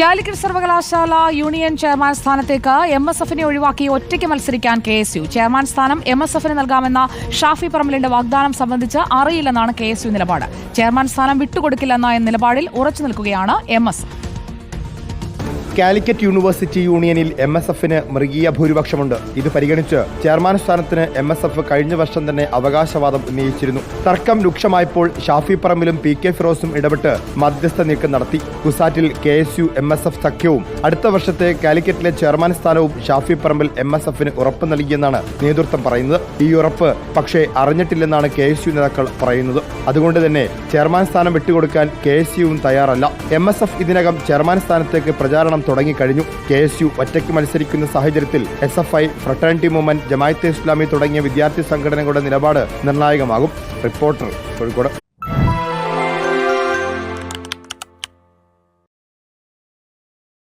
കാലിക്കറ്റ് സർവകലാശാല union chairman സ്ഥാനത്തേക്ക് M S എഫിനെ ഒഴിവാക്കി ഒറ്റയ്ക്ക് മത്സരിക്കാൻ കെ എസ് യു. ചെയർമാൻ സ്ഥാനം എം എസ് എഫിന് നൽകാമെന്ന ഷാഫി പറമ്പലിന്റെ വാഗ്ദാനം സംബന്ധിച്ച് അറിയില്ലെന്നാണ് കെ എസ് യു നിലപാട്. ചെയർമാൻ സ്ഥാനം വിട്ടുകൊടുക്കില്ലെന്ന നിലപാടിൽ ഉറച്ചു നിൽക്കുകയാണ് M S. F Calicut university യൂണിയനിൽ എം എസ് എഫിന് മൃഗീയ ഭൂരിപക്ഷമുണ്ട്. ഇത് പരിഗണിച്ച് ചെയർമാൻ സ്ഥാനത്തിന് എം എസ് എഫ് കഴിഞ്ഞ വർഷം തന്നെ അവകാശവാദം ഉന്നയിച്ചിരുന്നു. തർക്കം രൂക്ഷമായപ്പോൾ ഷാഫി പറമ്പിലും പി കെ ഫിറോസും ഇടപെട്ട് മധ്യസ്ഥ നീക്കം നടത്തി. കുസാറ്റിൽ K S U M S F സഖ്യവും അടുത്ത വർഷത്തെ കാലിക്കറ്റിലെ ചെയർമാൻ സ്ഥാനവും ഷാഫി പറമ്പിൽ എം എസ് എഫിന് ഉറപ്പ് നൽകിയെന്നാണ് നേതൃത്വം പറയുന്നത്. ഈ ഉറപ്പ് പക്ഷേ അറിഞ്ഞിട്ടില്ലെന്നാണ് കെ എസ് യു നേതാക്കൾ പറയുന്നത്. അതുകൊണ്ട് തന്നെ ചെയർമാൻ സ്ഥാനം വിട്ടുകൊടുക്കാൻ കെ എസ് യുവും തയ്യാറല്ല. എം എസ് എഫ് ഇതിനകം ചെയർമാൻ സ്ഥാനത്തേക്ക് പ്രചാരണം തുടങ്ങിക്കഴിഞ്ഞു. കെ എസ് യു ഒറ്റയ്ക്ക് മത്സരിക്കുന്ന സാഹചര്യത്തിൽ S F I fraternity movement Jamaat-e Islami തുടങ്ങിയ വിദ്യാർത്ഥി സംഘടനകളുടെ നിലപാട് നിർണായകമാകും. റിപ്പോർട്ടർ കോഴിക്കോട്.